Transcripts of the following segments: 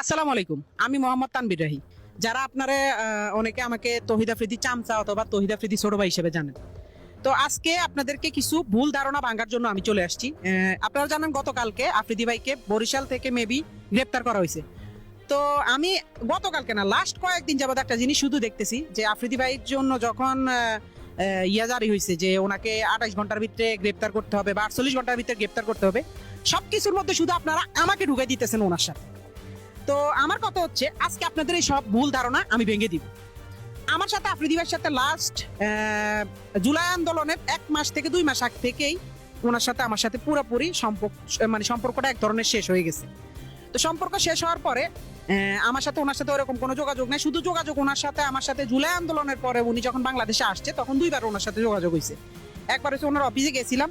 আসসালামু আলাইকুম, আমি মোহাম্মদ তানবির রাহি। যারা আপনারা অনেকে আমাকে তহিদ আফ্রিদি চামচা অথবা তহিদ আফ্রিদি ছোট ভাই হিসেবে জানেন। তো আজকে আপনাদেরকে কিছু ভুল ধারণা ভাঙার জন্য আমি চলে আসছি। আপনারা জানেন গতকালকে আফ্রিদি ভাইকে বরিশাল থেকে মেবি গ্রেপ্তার করা হয়েছে। তো আমি গতকালকে না লাস্ট কয়েকদিন যাবত একটা জিনিস শুধু দেখতেছি যে আফ্রিদি ভাইয়ের জন্য যখন ইয়া জারি হয়েছে যে ওনাকে আঠাশ ঘণ্টার ভিতরে গ্রেপ্তার করতে হবে বা আটচল্লিশ ঘণ্টার ভিতরে গ্রেপ্তার করতে হবে সব কিছুর মধ্যে শুধু আপনারা আমাকে ঢুকে দিতেছেন ওনার সাথে। তো আমার কথা হচ্ছে, আজকে আপনাদের এই সব ভুল ধারণা আমি ভেঙে দিব। আমার সাথে আফ্রিদি ভাইয়ের সাথে লাস্ট জুলাই আন্দোলনের এক মাস থেকে দুই মাস আগ থেকেই ওনার সাথে আমার সাথে পুরোপুরি সম্পর্ক মানে সম্পর্কটা এক ধরনের শেষ হয়ে গেছে। তো সম্পর্ক শেষ হওয়ার পরে আমার সাথে ওনার সাথে ওরকম কোনো যোগাযোগ নেই। শুধু যোগাযোগ ওনার সাথে, আমার সাথে জুলাই আন্দোলনের পরে উনি যখন বাংলাদেশে আসছে, তখন দুইবার ওনার সাথে যোগাযোগ হয়েছে একবার হচ্ছে ওনার অফিসে গেছিলাম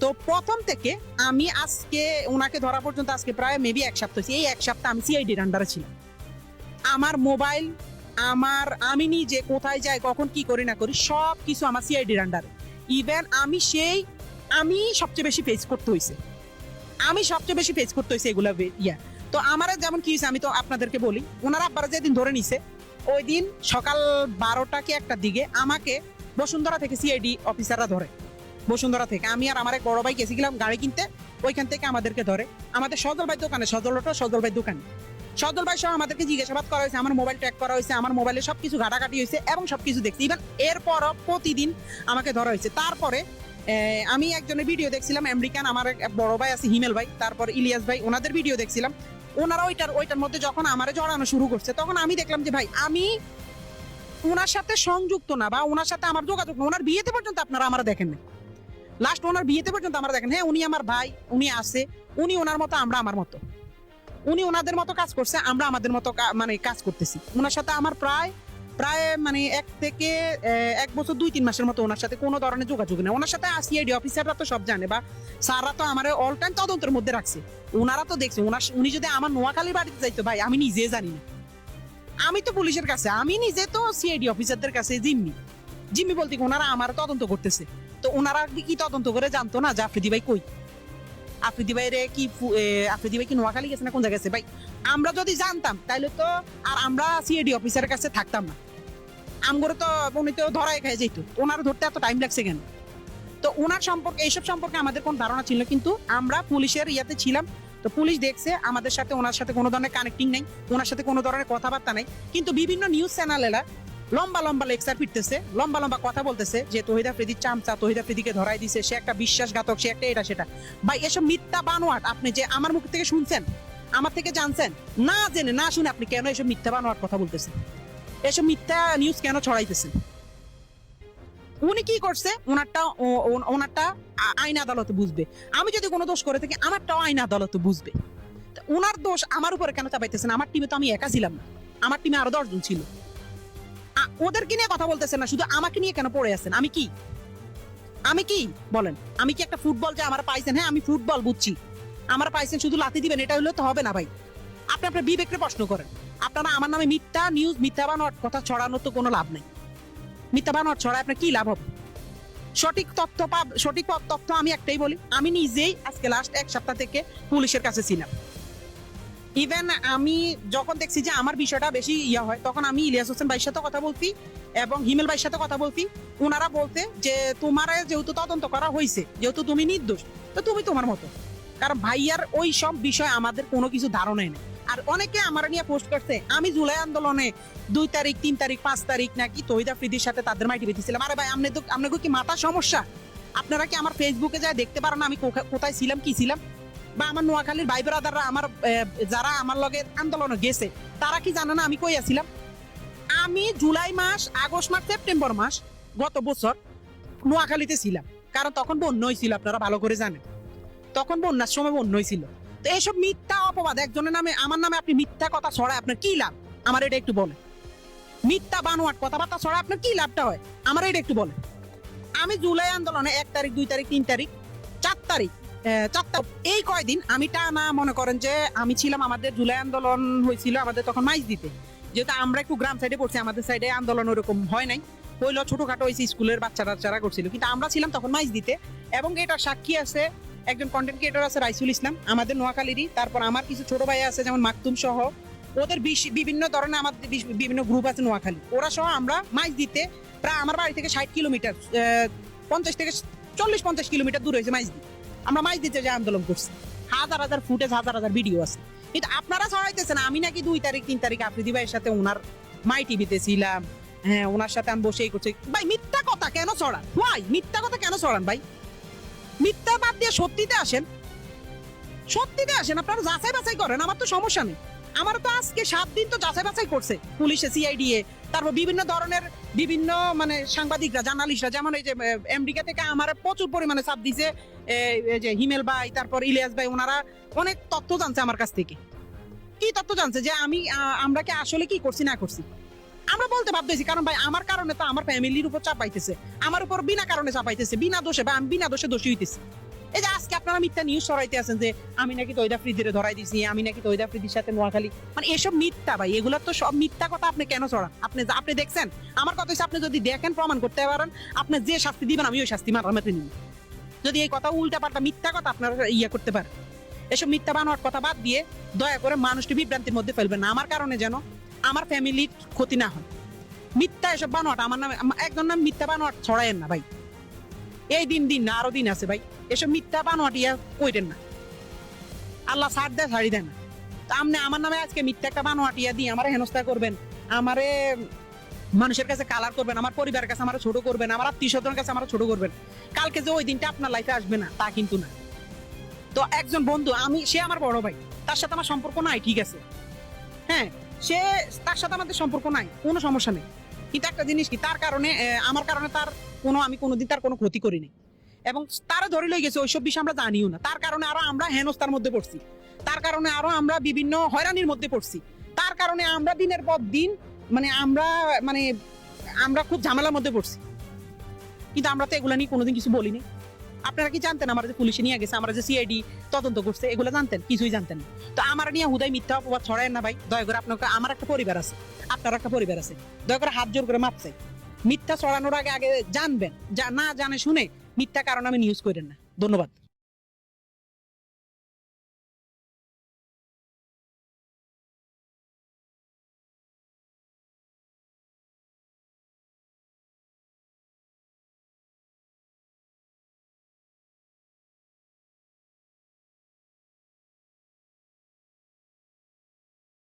তো প্রথম থেকে আমি আজকে, ওনাকে ধরা পর্যন্ত আজকে প্রায় মেবি এক সপ্তাহ। এই এক সপ্তাহ আমি সিআইডির আন্ডারে ছিলাম। আমার মোবাইল আমার, আমি নিজে কোথায় যাই, কখন কি করি না করি সব কিছু আমার সিআইডির আন্ডারে ইভেন আমি সেই, আমি সবচেয়ে বেশি ফেস করতে হয়েছে আমি সবচেয়ে বেশি ফেস করতে হয়েছে এগুলো ইয়া। তো আমার যেমন কি হয়েছে আমি তো আপনাদেরকে বলি, ওনারা আব্বারা যেদিন ধরে নিছে, ওই দিন সকাল বারোটা কি একটা দিকে আমাকে বসুন্ধরা থেকে সিআইডি অফিসাররা ধরে। বসুন্ধরা থেকে। আমি আর আমার এক বড় ভাই গেছিলাম গাড়ি কিনতে, ওইখান থেকে আমাদেরকে ধরে। আমাদের সজল ভাই দোকানে, সজল অটো সজল ভাই দোকানে। সজল ভাই সহ আমাদেরকে জিজ্ঞাসাবাদ করা হয়েছে, আমার মোবাইল ট্র্যাক করা হয়েছে, আমার মোবাইলে সবকিছু ঘাটাঘাটি হয়েছে এবং সবকিছু দেখছি। ইভেন এরপর প্রতিদিন আমাকে ধরা হয়েছে। তারপরে আমি একজনের ভিডিও দেখছিলাম আমেরিকান আমার এক বড় ভাই আছে, হিমেল ভাই, তারপর ইলিয়াস ভাই, ওনাদের ভিডিও দেখছিলাম। ওনারা ওইটার ওইটার মধ্যে যখন আমারে জড়ানো শুরু করছে, তখন আমি দেখলাম যে ভাই, আমি ওনার সাথে সংযুক্ত না বা ওনার সাথে আমার যোগাযোগ না, ওনার বিয়েতে পর্যন্ত আপনারা আমার দেখেন না লাস্ট ওনার বিয়েতে পর্যন্ত আমরা দেখেন হ্যাঁ উনি আমার ভাই, উনি আছে, উনি ওনার মতো, আমরা আমার মতো। উনি ওনাদের মতো কাজ করছে, আমরা আমাদের মতো মানে কাজ করতেছি। ওনার সাথে আমার প্রায় প্রায় মানে এক থেকে এক বছর দুই তিন মাসের মতো ওনার সাথে কোনো ধরনের যোগাযোগ নেই। ওনার সাথে সিআইডি অফিসাররা তো সব জানে, বা স্যাররা তো আমার অল টাইম তদন্তের মধ্যে রাখছে। ওনারা তো দেখছে, ওনার উনি যদি আমার নোয়াখালীর বাড়িতে যাইতো, ভাই, আমি নিজে জানি না। আমি তো পুলিশের কাছে, আমি নিজে তো সিআইডি অফিসারদের কাছে জিম্মি। জিম্মি বলতে ওনারা আমার তদন্ত করতেছে। তো ওনারা কি- তদন্ত করে জানতো না যে আফ্রিদি ভাই কই? আফ্রিদি ভাই রে কি আফ্রিদি ভাই কি নোয়াখালী গেছে না কোন জায়গায় ভাই, আমরা যদি জানতাম তাহলে তো আর আমরা সিআইডি অফিসারের কাছে থাকতাম না। আমগরে তো উনি তো ধরাই খাই যেত। ওনার ধরতে এত টাইম লাগছে কেন? তো ওনার সম্পর্কে, এইসব সম্পর্কে আমাদের কোনো ধারণা ছিল কিন্তু আমরা পুলিশের ইয়াতে ছিলাম। তো পুলিশ দেখছে, আমাদের সাথে ওনার সাথে কোনো ধরনের কানেক্টিং নেই, ওনার সাথে কোনো ধরনের কথাবার্তা নেই। কিন্তু বিভিন্ন নিউজ চ্যানেলেরা লম্বা লম্বা লেকচার ফিরতেছে, লম্বা লম্বা কথা বলতেছে যে তহিদা ফ্রিদির চামচা তহিদা ফ্রিদিকে ধরাই দিছে, সে একটা বিশ্বাসঘাতক, সে একটা এটা, সেটা। ভাই, এসব মিথ্যা বানোয়াট, আপনি যে আমার মুখ থেকে শুনছেন, আমার থেকে জানছেন, না জেনে, না শুনে আপনি কেন এসব মিথ্যা বানোয়াট কথা বলতেছেন? এসব মিথ্যা নিউজ কেন ছড়াইতেছেন? উনি কি করছে? ওনারটা ওনারটা আইন আদালতে বুঝবে। আমি যদি কোনো দোষ করে থাকি, আমারটাও আইন আদালতে বুঝবে। ওনার দোষ আমার উপরে কেন চাপাইতেছেন? আমার টিমে তো আমি একা ছিলাম না। আমার টিমে আরও দশজন ছিল। ওদেরকে নিয়ে কথা বলতেছেন না, শুধু আমাকে নিয়ে কেন পড়ে আছেন? আমি কি? আমি কি? বলেন। আমি কি একটা ফুটবল যে আমার পাইছেন? হ্যাঁ আমি ফুটবল বুঝছি। আমার পাইছেন শুধু লাথি দিবেন, এটা হলে তো হবে না ভাই। আপনি আপনার বিবেককে প্রশ্ন করেন। আপনারা আমার নামে মিথ্যা নিউজ মিথ্যা বানোয়ার কথা ছড়ানোর তো কোনো লাভ নেই। মিথ্যা বানোয়ার ছড়ায় আপনার কি লাভ হবে? সঠিক তথ্য পাব, সঠিক তথ্য আমি একটাই বলি। আমি নিজেই আজকে লাস্ট এক সপ্তাহ থেকে পুলিশের কাছে ছিলাম। ইভেন আমি যখন দেখছি যে আমার বিষয়টা বেশি ইয়া হয়, তখন আমি ইলিয়াস হোসেন ভাইয়ের সাথে কথা বলছি এবং হিমেল ভাইয়ের সাথে কথা বলছি। ওনারা বলতে যে, তোমার যেহেতু তদন্ত করা হয়েছে যেহেতু তুমি নির্দোষ, তো তুমি তোমার মতো। কারণ ভাইয়ার ওই সব বিষয় আমাদের কোনো কিছু ধারণাই নেই। আর অনেকে আমার নিয়ে পোস্ট করছে, আমি জুলাই আন্দোলনে দুই তারিখ, তিন তারিখ, পাঁচ তারিখ নাকি তহিদ ফ্রিদির সাথে তাদের মাইটি বেঁধেছিলাম। আরে ভাই আপনি তো আপনাকে কি মাথা সমস্যা? আপনারা কি আমার ফেসবুকে যায় দেখতে পারেন আমি কোথায় ছিলাম, কি ছিলাম? বা আমার নোয়াখালীর ভাই ব্রাদাররা আমার যারা আমার লগে আন্দোলনে গেছে, তারা কি জানে না আমি কই আছিলাম? আমি জুলাই মাস, আগস্ট মাস, সেপ্টেম্বর মাস গত বছর নোয়াখালীতে ছিলাম। কারণ তখন বন্যা হয়েছিল আপনারা ভালো করে জানেন। তখন বন্যার সময় বন্যা হয়েছিল তো এইসব মিথ্যা অপবাদ, একজনের নামে, আমার নামে আপনি মিথ্যা কথা ছড়ায়, আপনার কি লাভ? আমার এটা একটু বলে মিথ্যা বানোয়াট কথাবার্তা ছড়ায়, আপনার কি লাভটা হয়? আমার এটা একটু বলে আমি জুলাই আন্দোলনে এক তারিখ, দুই তারিখ, তিন তারিখ, চার তারিখ তারিখ এই কয়দিন আমি টানা মনে করেন যে আমি ছিলাম আমাদের জুলাই আন্দোলন হয়েছিল আমাদের তখন মাইজ দিতে। যেহেতু আমরা একটু গ্রাম সাইডে পড়ছি, আমাদের সাইডে আন্দোলন ওরকম হয় নাই। হইল ছোটখাটো হয়েছে স্কুলের বাচ্চা টাচ্চারা করছিল, কিন্তু আমরা ছিলাম তখন মাইজ দিতে। এবং এটা সাক্ষী আছে, একজন কন্টেন্ট ক্রিয়েটর আছে রাইসুল ইসলাম, আমাদের নোয়াখালীরই। তারপর আমার কিছু ছোট ভাই আছে, যেমন মাকতুম সহ। ওদের বিভিন্ন ধরনের আমাদের বিভিন্ন গ্রুপ আছে নোয়াখালী। ওরা সহ আমরা মাইজ দিতে প্রায় আমার বাড়ি থেকে ষাট কিলোমিটার পঞ্চাশ থেকে চল্লিশ, পঞ্চাশ কিলোমিটার দূর হয়েছে মাইজ দিতে। আমরা মাইক দিতে যে আন্দোলন করছি। হাজার হাজার ফুটেজ, হাজার হাজার ভিডিও আছে। কিন্তু আপনারা ছড়াইতেছেন, আমি নাকি দুই তারিখ, তিন তারিখ আফ্রিদি ভাইয়ের সাথে ওনার মাই টিভিতে ছিলাম। হ্যাঁ ওনার সাথে আমি বসেই করছি। ভাই, মিথ্যা কথা কেন ছড়ান? ভাই, মিথ্যা কথা কেন ছড়ান ভাই? মিথ্যা বাদ দিয়ে সত্যিতে আসেন। সত্যিতে আসেন, আপনারা যাচাই বাছাই করেন, আমার তো সমস্যা নেই। আমার তো আজকে সাত দিন তো যাচাই বাছাই করছে পুলিশে সিআইডিএ তারপর বিভিন্ন ধরনের বিভিন্ন মানে সাংবাদিকরা, জার্নালিস্টরা, যেমন এই যে আমেরিকা থেকে আমার প্রচুর পরিমাণে চাপ দিছে যে, হিমেল ভাই, তারপর ইলিয়াস ভাই, ওনারা অনেক তথ্য জানছে আমার কাছ থেকে। কি তথ্য জানছে? যে আমি আমরা কি আসলে কি করছি, না করছি? আমরা বলতে হয়েছি কারণ ভাই, আমার কারণে তো আমার ফ্যামিলির উপর চাপ পাইতেছে। আমার উপর বিনা কারণে চাপ পাইতেছে। বিনা দোষে বা আমি বিনা দোষে দোষী হইতেছি। এই যে আজকে আপনারা মিথ্যা নিউজ ছড়াইতে আছেন যে আমি নাকি তৈদা ফ্রিদিরে ধরাই দিছি, আমি নাকি তৈদা ফ্রিদির সাথে নোয়াখালী। মানে এসব মিথ্যা ভাই, এগুলো তো সব মিথ্যা কথা আপনি কেন ছড়ান? আপনি আপনি দেখছেন? আমার কথা হচ্ছে আপনি যদি দেখেন, প্রমাণ করতে পারেন, আপনি যে শাস্তি দিবেন, আমি ওই শাস্তি মেতে নিব। যদি এই কথা উল্টা পাল্টা মিথ্যা কথা আপনারা ইয়ে করতে পারেন। এসব মিথ্যা বানোয়ার কথা বাদ দিয়ে দয়া করে মানুষটি বিভ্রান্তির মধ্যে ফেলবেন না। আমার কারণে যেন আমার ফ্যামিলির ক্ষতি না হয়। মিথ্যা এসব বানোয়াট, আমার নামে একজন নাম মিথ্যা বানোয়াট ছড়ায়েন না ভাই। এই দিন দিন না, আরও দিন আছে ভাই। এসব মিথ্যা বানোয়াট ইয়া কইরেন না। আল্লাহ সার দেয় ছাড়ি দেয় না। তা আপনি আমার নামে আজকে মিথ্যা একটা বানোয়াট ইয়া দিয়ে আমারে হেনস্থা করবেন। আমারে মানুষের কাছে কালার করবেন, আমার পরিবারের কাছে আমার ছোট করবেন, আমার আত্মীয় স্বজনের কাছে আমার ছোট করবেন। কালকে যে ওই দিনটা আপনার লাইফে আসবে না, তা কিন্তু না। তো একজন বন্ধু, আমি, সে আমার বড় ভাই, তার সাথে আমার সম্পর্ক নাই, ঠিক আছে। হ্যাঁ সে, তার সাথে আমাদের সম্পর্ক নাই, কোনো সমস্যা নেই। কিন্তু একটা জিনিস কি, তার কারণে আমার কারণে তার কোনো, আমি কোনোদিন তার কোনো ক্ষতি করিনি। এবং তারা ধরে লই গেছে, ওইসব বিষয় আমরা জানিও না। তার কারণে আরও আমরা হেনস্থার মধ্যে পড়ছি। তার কারণে আরও আমরা বিভিন্ন হয়রানির মধ্যে পড়ছি। তার কারণে আমরা দিনের পর দিন মানে আমরা মানে আমরা খুব ঝামেলার মধ্যে পড়ছি। কিন্তু আমরা তো এগুলো নিয়ে কোনোদিন কিছু বলিনি। আপনারা কি জানতেন আমরা যে পুলিশে নিয়ে গেছে, আমরা যে সিআইডি তদন্ত করছে, এগুলো জানতেন? কিছুই জানতেন না। তো আমার নিয়ে হুদাই মিথ্যা অপবাদ ছড়ায় না ভাই। দয়া করে আপনাকে, আমার একটা পরিবার আছে। আপনার একটা পরিবার আছে। দয়া করে হাত জোর করে মাপ চাই মিথ্যা ছড়ানোর আগে আগে জানবেন। যা না জানে শুনে মিথ্যা কারণ আমি নিউজ করেন না। ধন্যবাদ।